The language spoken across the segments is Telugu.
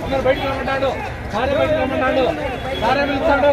అందరు బయటకు రమ్మన్నాడు సారే బయటకు రమ్మన్నాడు సారే పిలుస్తాడు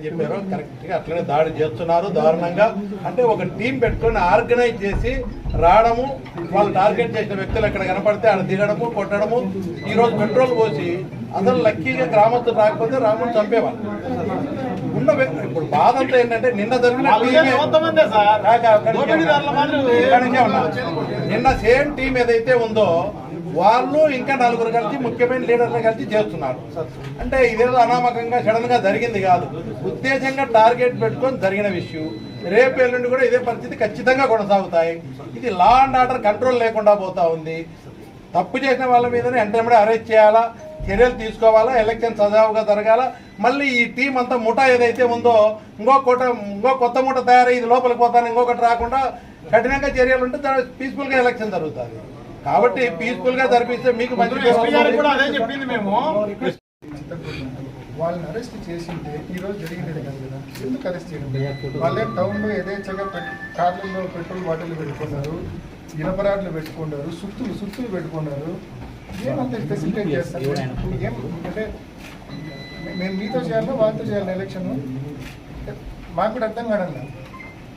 ఏం చెప్పారో. కరెక్ట్గా అట్లనే దాడి చేస్తున్నారు దారుణంగా. అంటే ఒక టీం పెట్టుకొని ఆర్గనైజ్ చేసి రావడము వాళ్ళు టార్గెట్ చేసిన వ్యక్తులు ఎక్కడ కనపడితే ఆడ దిగడము కొట్టడము ఈ రోజు పెట్రోల్ పోసి అసలు లక్కీగా గ్రామస్తులు రాకపోతే రాముని చంపేవాళ్ళు. ఉన్న వ్యక్తి ఇప్పుడు బాధ అంతా ఏంటంటే నిన్న జరిగిన. నిన్న సేమ్ టీం ఏదైతే ఉందో వాళ్ళు ఇంకా నలుగురు కలిసి ముఖ్యమైన లీడర్లు కలిసి చేస్తున్నారు. అంటే ఇదేదో అనామకంగా సడన్గా జరిగింది కాదు. ఉద్దేశంగా టార్గెట్ పెట్టుకొని జరిగిన విషయం. రేపు ఎల్లుండి కూడా ఇదే పరిస్థితి ఖచ్చితంగా కొనసాగుతాయి. ఇది లా అండ్ ఆర్డర్ కంట్రోల్ లేకుండా పోతా ఉంది. తప్పు చేసిన వాళ్ళ మీదనే వెంటనే అరెస్ట్ చేయాలా? చర్యలు తీసుకోవాలా? ఎలక్షన్ సజావుగా జరగాల? మళ్ళీ ఈ టీం అంతా ముఠా ఏదైతే ఉందో ఇంకో కోట ఇంకో కొత్త ముఠ తయారై ఇది లోపలికి పోతాను ఇంకొకటి రాకుండా కఠినంగా చర్యలు ఉంటే పీస్ఫుల్గా ఎలక్షన్ జరుగుతుంది. కాబట్టి పీస్ఫుల్గా జరిపిస్తే మీకు మంచి వస్తుంది. వాళ్ళని అరెస్ట్ చేసింటే ఈ రోజు జరిగినది కాదు. కదా ఎందుకు అరెస్ట్ చేయడం? వాళ్ళే టౌన్లో యథేచ్ఛగా కార్లలో పెట్రోల్ బాటిల్ పెట్టుకున్నారు ఇనపరాట్లు పెట్టుకున్నారు సుత్తులు సుత్తులు పెట్టుకున్నారు. ఏమంత ఫెసిలిటేట్ చేస్తారు? ఏం అంటే మేము మీతో చేయాలా వాళ్ళతో చేయాలి ఎలక్షన్ మాకు కూడా అర్థం కాదన్న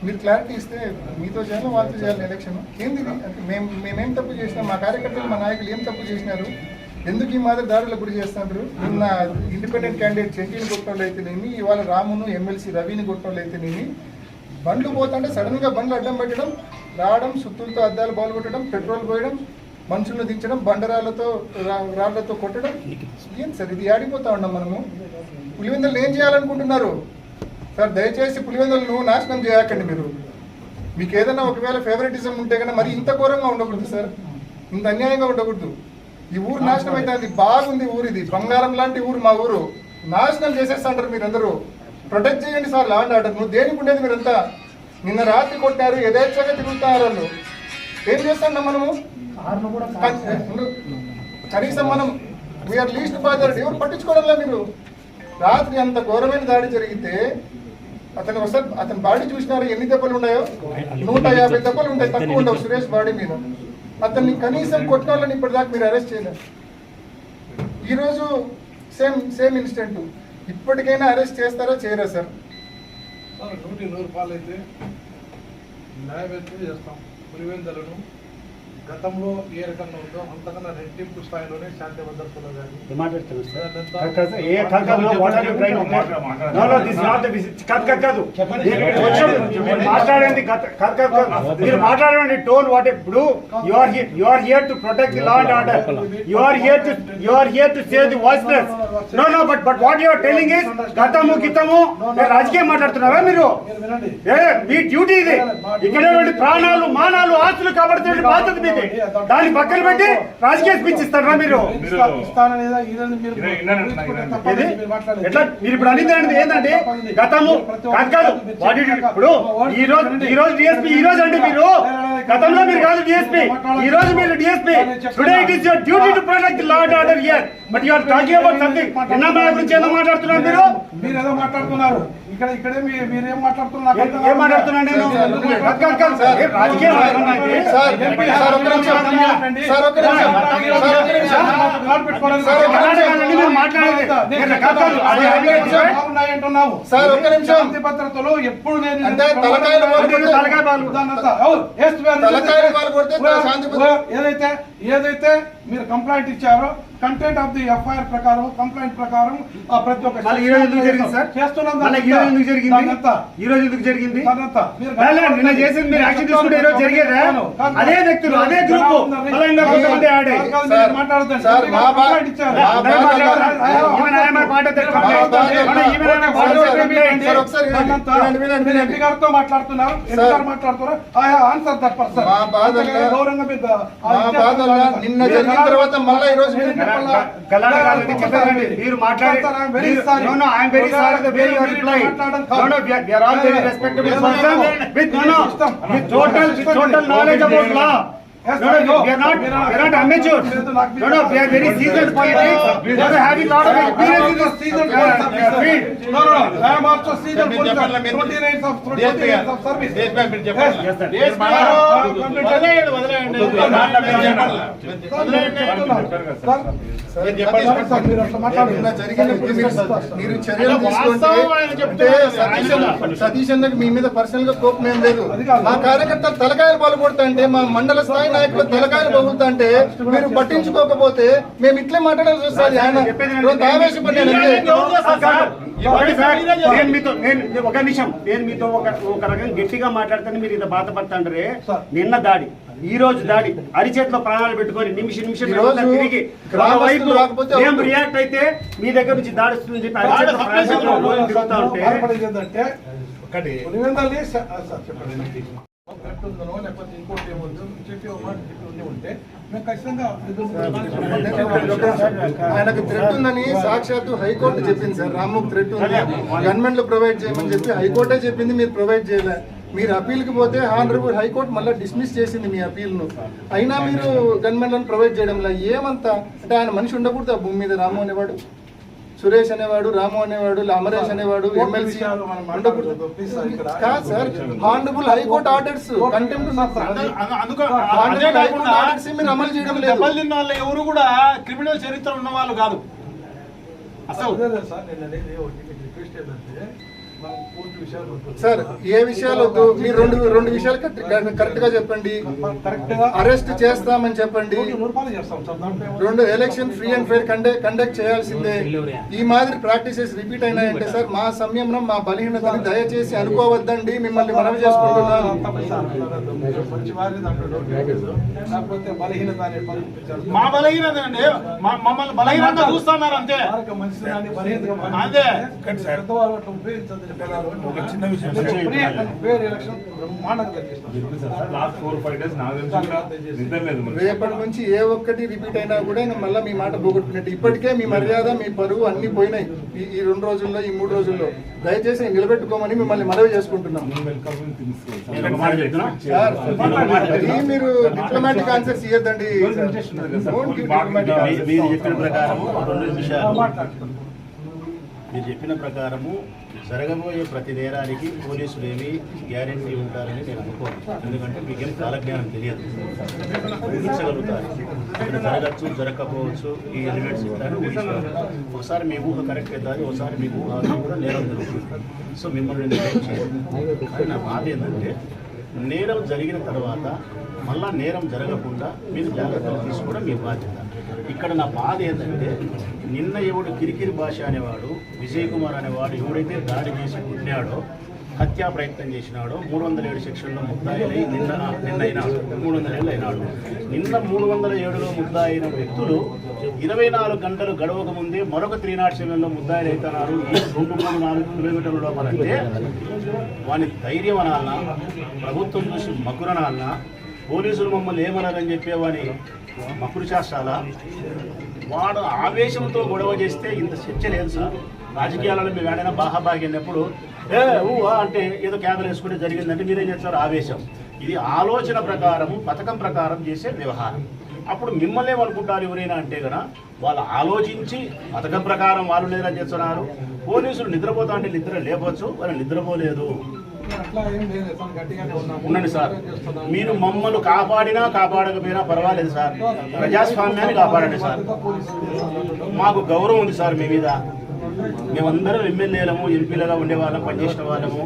మీరు క్లారిటీ ఇస్తే మీతో చేయాలి వాళ్ళతో చేయాలి ఎలక్షన్ ఏంది అంటే మేము మేమేం తప్పు చేసినాం మా కార్యకర్తలు మా నాయకులు ఏం తప్పు చేసినారు? ఎందుకు ఈ మాదిరి దారులకు గురి చేస్తున్నారు? నిన్న ఇండిపెండెంట్ క్యాండిడేట్ చెంటిని కొట్టడం అయితేనేమి ఇవాళ రామును ఎమ్మెల్సీ రవిని కొట్టడం అయితేనేమి బండ్లు పోతుంటే సడన్గా బండ్లు అడ్డం పెట్టడం రావడం సుత్తులతో అద్దాలు బాలు కొట్టడం పెట్రోల్ పోయడం మనుషులను దించడం బండరాళ్ళతో రా- రాళ్ళతో కొట్టడం. ఏం సార్ ఇది ఆడిపోతా ఉన్నాం మనము. పులివిందలు ఏం చేయాలనుకుంటున్నారు? సార్ దయచేసి పులివెందులను నాశనం చేయకండి మీరు. మీకు ఏదైనా ఒకవేళ ఫేవరెటిజం ఉంటే కన్నా మరి ఇంత ఘోరంగా ఉండకూడదు సార్. ఇంత అన్యాయంగా ఉండకూడదు. ఈ ఊరు నాశనం అయితే అది బాగుంది ఊరు ఇది. బంగారం లాంటి ఊరు మా ఊరు. నాశనం చేసేస్తాంటారు మీరందరూ. ప్రొటెక్ట్ చేయండి సార్ లాండ్ ఆర్డర్ నువ్వు దేనికి ఉండేది మీరంతా? నిన్న రాత్రి కొట్టారు యథేచ్ఛగా తిరుగుతున్నారు వాళ్ళు. ఏం చేస్తాం మనము? కన్- కనీసం మనం వీఆర్ లీస్ట్ బాధ్యత ఎవరు పట్టించుకోవడంలా మీరు. రాత్రి అంత ఘోరమైన దాడి జరిగితే అతను ఒకసారి అతని బాడీ చూసినారా? ఎన్ని దెబ్బలు ఉన్నాయో? నూట యాభై దెబ్బలు ఉంటాయి తక్కువ ఉండవు. సురేష్ బాడీ మీద. అతన్ని కనీసం కొట్టిన వాళ్ళని ఇప్పటిదాకా మీరు అరెస్ట్ చేయలేరు ఈరోజు సేమ్ సేమ్ ఇన్సిడెంట్. ఇప్పటికైనా అరెస్ట్ చేస్తారా చేయరా సార్? నూటి నూరు రూపాయలు అయితే న్యాయవేత్తలు చేస్తాం. పులివెందులను గతంలో ఏ రకంగా ఉందో అంతకన్నా రెట్టింపు స్థాయిలోనే శాంతి భద్రతలో కానీ మీరు మాట్లాడండి. మీరు టోన్ వాట్ ఇప్పుడు you are here you are here to protect the law and order you are here to you are here to save the voiceless no no but but what you are telling is గతము గితము మీరు రాజకీయం మాట్లాడుతున్నారా మీరు? వినండి. ఏ మీ డ్యూటీ ఇది. ఇక్కడ ప్రాణాలు మానాలు ఆస్తులు కాపాడుతున్న బాధ్యత మీది. దాన్ని పక్కన పెట్టి రాజకీయ స్పీచ్ ఇస్తారా మీరు. ఎట్లా? మీరు ఇప్పుడు అనేది ఏంటి- ఏంటంటే గతము కాదు ఇప్పుడు ఈ రోజు ఈ రోజు డిఎస్పీ ఈ రోజు అండి మీరు. గతంలో మీరు కాదు డిఎస్పీ ఈ రోజు మీరు DSP today it is your duty to protect law and order here but you are talking about something గురించి ఏదో మాట్లాడుతున్నారు మీరు మీరు ఏదో మాట్లాడుతున్నారు ఇక్కడ ఇక్కడే మీరేం మాట్లాడుతున్నారు ఏం- ఏం మాట్లాడుతున్నాను నేను ఎప్పుడు నేను ఏదైతే ఏదైతే మీరు కంప్లైంట్ ఇచ్చారో కంటెంట్ ఆఫ్ ది ఎఫ్ఐఆర్ ప్రకారం కంప్లైంట్ ప్రకారం ఆ ప్రతి ఒక్క మళ్ళీ ఈ రోజు ఎందుకు జరిగింది సార్? చేస్తున్నాం మళ్ళీ ఈ రోజు ఎందుకు జరిగింది? నిన్న చేసింది మీరు యాక్షన్ తీసుకుంటే ఈ రోజు జరిగేదా? అదే వ్యక్తులు అదే గ్రూప్ బలంగా ఎంపీ గారితో మాట్లాడుతున్నారు ఎంపీ. గారు మాట్లాడుతున్నారు. ఆన్సర్ దట్ పర్సన్ మా బాధల్లో- గౌరవంగా నిన్న జరిగిన తర్వాత మళ్ళా ఈ రోజు మీరు చెప్పాలా? Yes, Yes, No, no, ma'am. we are not, we are not amateur. No, no, we are very seasoned politics. We are having lot of experience in this season uh, field. No, no, no. I am also season మీరు చెప్పాలా మీరు? 20 years of 20 DSP years of service. చెప్పాలా? Yes, sir. వదిలేయండి. మీరు చర్యలు తీసుకుంటే సతీష్ అన్న- సతీష్ అన్నకి మీ మీద పర్సనల్గా కోపం ఏం లేదు మా కార్యకర్తలు తలకాయలు పలుకొడతా అంటే మా మండల స్థాయి నాయకులు తలకాయలు అంటే మీరు పట్టించుకోకపోతే మేము ఇట్లే మాట్లాడాల్సి వస్తుంది. ఆయన ఆవేశపడ్డాను నేను మీతో నేను ఒక నిమిషం నేను మీతో ఒక ఒక రకంగా గట్టిగా మాట్లాడితే మీరు ఇంత బాధపడతాండ్రే. నిన్న దాడి ఈ రోజు దాడి అరిచేతిలో ప్రాణాలు పెట్టుకొని నిమిషం నిమిషం తిరిగి మేము. రియాక్ట్ అయితే మీ దగ్గర నుంచి దాడి వస్తుందని చెప్పి తిరుగుతా ఉంటే ఒకటి. ఉంటే మేము ఖచ్చితంగా ఆయనకు థ్రెట్ ఉందని సాక్షాత్తు హైకోర్టు చెప్పింది సార్ రామ్మూక్ థ్రెట్ ఉంది. గవర్నమెంట్ ప్రొవైడ్ చేయమని చెప్పి హైకోర్టే చెప్పింది మీరు ప్రొవైడ్ చేయలే. మీరు అప్పీల్కి పోతే హానరబుల్ హైకోర్టు మళ్ళీ డిస్మిస్ చేసింది మీ అప్పీల్ను అయినా మీరు గవర్నమెంట్లను ప్రొవైడ్ చేయడంలో? ఏమంతా? అంటే ఆయన మనిషి ఉండకూడదు ఆ భూమి మీద రాము అనేవాడు సురేష్ అనేవాడు రాము అనేవాడు అమరేష్ అనేవాడు ఎమ్మెల్సీ. కాదు sir honourable high court orders orders మీరు అమలు చేయడం లేదు ఎవరు కూడా క్రిమినల్ చరిత్ర ఉన్న వాళ్ళు కాదు అసలు అదే లేదు సార్ నేను అనేది ఒకటి మీకు రిక్వెస్ట్ ఏంటంటే సార్ ఏ విషయాలు వద్దు? మీరు రెండు రెండు విషయాలు కరెక్ట్గా చెప్పండి. కరెక్ట్గా అరెస్ట్ చేస్తామని చెప్పండి? రెండు election free and fair conduct conduct చేయాల్సిందే. ఈ మాదిరి ప్రాక్టీసెస్ రిపీట్ అయినాయంటే సార్ మా సంయమనం మా బలహీనతని దయచేసి అనుకోవద్దండి. మిమ్మల్ని మనవి చేసుకుంటున్నాను. మా బలహీనత అండి. మమ్మల్ని బలహీనంగా చూస్తున్నారు అంతే. లాస్ట్ ఫోర్ ఫైవ్ డేస్ నాకు. రేపటి నుంచి ఏ ఒక్కటి రిపీట్ అయినా కూడా మళ్ళీ మీ మాట పోగొట్టుకున్నట్టు. ఇప్పటికే మీ మర్యాద మీ పరువు అన్ని పోయినాయి. ఈ రెండు రోజుల్లో ఈ మూడు రోజుల్లో. దయచేసి నిలబెట్టుకోమని మిమ్మల్ని మనవి చేసుకుంటున్నాం మీరు డిప్లొమాటిక్ ఆన్సర్స్ ఇవ్వద్దండి. మీరు చెప్పిన ప్రకారము రెండు నిమిషాలు. మీరు చెప్పిన ప్రకారము జరగబోయే ప్రతి నేరానికి పోలీసులు ఏమి గ్యారెంటీ ఉంటారని నేను అనుకోను. ఎందుకంటే మీకేం కాలజ్ఞానం తెలియదు. ఊహించగలుగుతారు. ఇక్కడ జరగచ్చు జరగకపోవచ్చు ఈ ఎలిమెంట్స్ ఉంటాయని ఊహించగలుగుతారు ఒకసారి మీ ఊహ కరెక్ట్ అవుతుంది ఒకసారి మీ ఊహ కూడా నేరం జరుగుతుంది. సో మిమ్మల్ని నేను కానీ నా బాధ ఏంటంటే నేరం జరిగిన తర్వాత మళ్ళా నేరం జరగకుండా మీరు జాగ్రత్తలు తీసుకోవడం మీ బాధ్యత. ఇక్కడ నా బాధ ఏంటంటే నిన్న ఎవడు కిరికిరి భాష అనేవాడు విజయ్ కుమార్ అనేవాడు ఎవడైతే దాడి చేసి పుట్టినాడో హత్యా ప్రయత్నం చేసినాడో మూడు వందల ఏడు సెక్షన్లో ముద్దాయిలై నిన్న నిన్న అయినాడు మూడు వందల ఏళ్ళు అయినాడు. నిన్న మూడు వందల ఏడులో ముద్దాయిన వ్యక్తులు ఇరవై నాలుగు గంటలు గడవక ముందే మరొక త్రీ నాట్ సెవెన్లో ముద్దాయిలు అవుతున్నారు ఈ రెండు మూడు నాలుగు కిలోమీటర్ల లోపలంటే వాని ధైర్యం అనాలన్నా ప్రభుత్వం చూసి మకురనాలన్నా పోలీసులు మమ్మల్ని ఏమన్నారని చెప్పేవాని మకుడు చేస్తారా వాడు ఆవేశంతో గొడవ చేస్తే ఇంత చర్చ లేదు సార్. రాజకీయాలలో మేము ఏడైనా బాహాబాగి వెళ్ళినప్పుడు ఏ ఊహా అంటే ఏదో క్యాబిన్ వేసుకుంటే జరిగిందంటే మీరేం చేస్తారు? ఆవేశం. ఇది ఆలోచన ప్రకారం పథకం ప్రకారం చేసే వ్యవహారం. అప్పుడు మిమ్మల్ని ఏమనుకుంటారు ఎవరైనా అంటే కదా వాళ్ళు ఆలోచించి పథకం ప్రకారం వాళ్ళు లేదని చేస్తున్నారు. పోలీసులు నిద్రపోతా అంటే నిద్ర లేపచ్చు వాళ్ళు నిద్రపోలేదు. ఉండండి సార్. మీరు మమ్మల్ని కాపాడినా కాపాడకపోయినా పర్వాలేదు సార్. ప్రజాస్వామ్యాన్ని కాపాడండి సార్. మాకు గౌరవం ఉంది సార్ మీ మీద. మేమందరం ఎమ్మెల్యేలము ఎంపీలుగా ఉండే వాళ్ళం పనిచేసిన వాళ్ళము.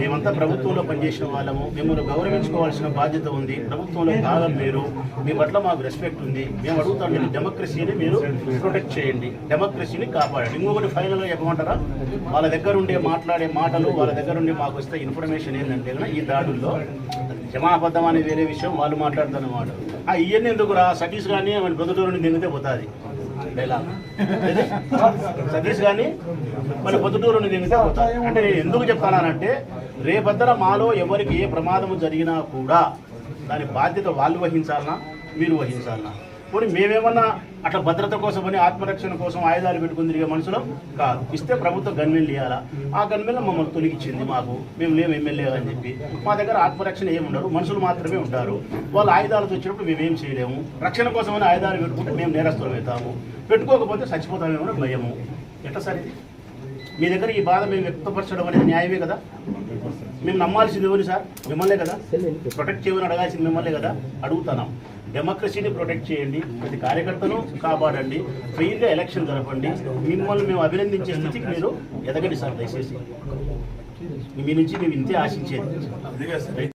మేమంతా ప్రభుత్వంలో పనిచేసిన వాళ్ళము. మిమ్మల్ని గౌరవించుకోవాల్సిన బాధ్యత ఉంది. ప్రభుత్వంలో భాగం మీరు. మీ పట్ల మాకు రెస్పెక్ట్ ఉంది. మేము అడుగుతాం మీరు డెమోక్రసీని మీరు ప్రొటెక్ట్ చేయండి. డెమోక్రసీని కాపాడండి. ఇంకొకటి ఫైనల్గా చెప్పమంటారా? వాళ్ళ దగ్గర ఉండే మాట్లాడే మాటలు వాళ్ళ దగ్గర ఉండి మాకు వస్తే ఇన్ఫర్మేషన్ ఏంటంటే ఈ దాడుల్లో జమాబద్ధం అనే వేరే విషయం వాళ్ళు మాట్లాడుతున్న మాట ఆ ఇవన్నీ ఎందుకురా? సతీష్ కానీ మన ప్రొద్దుటూరుని దిగితే పోతుంది. డైలాగ్. సతీష్ కానీ మన పొద్దుటూరు అంటే ఎందుకు చెప్తానంటే రేపద్దర మాలో ఎవరికి ఏ ప్రమాదము జరిగినా కూడా దాని బాధ్యత వాళ్ళు వహించాలనా? మీరు వహించాలనా? పోనీ మేమేమన్నా అట్లా భద్రత కోసమని ఆత్మరక్షణ కోసం ఆయుధాలు పెట్టుకుని తిరిగే మనుషులం కాదు. ఇస్తే ప్రభుత్వం గన్మెన్లు ఇవ్వాలా ఆ గన్మెన్లు మమ్మల్ని తొలగించింది మాకు. మేము లేము ఎమ్మెల్యే అని చెప్పి. మా దగ్గర ఆత్మరక్షణ ఏమి ఉండరు మనుషులు మాత్రమే ఉంటారు. వాళ్ళు ఆయుధాలతో వచ్చినప్పుడు మేమేం చేయలేము. రక్షణ కోసమని ఆయుధాలు పెట్టుకుంటే మేము నేరస్తులం అవుతాము. పెట్టుకోకపోతే చచ్చిపోతామేమో అని భయము. ఎట్లా సార్ ఇది? మీ దగ్గర ఈ బాధ మేము వ్యక్తపరచడం అనేది న్యాయమే కదా? మేము నమ్మాల్సింది ఎవరు సార్? మిమ్మల్నే కదా? ప్రొటెక్ట్ చేయమని అడగాల్సింది మిమ్మల్నే కదా? అడుగుతున్నాం. డెమోక్రసీని ప్రొటెక్ట్ చేయండి ప్రతి కార్యకర్తను కాపాడండి ఫ్రీగా ఎలక్షన్ జరపండి. మిమ్మల్ని మేము అభినందించే స్థితికి మీరు ఎదగండి సార్ దయచేసి. మీ నుంచి మేము ఇంతే ఆశించేది.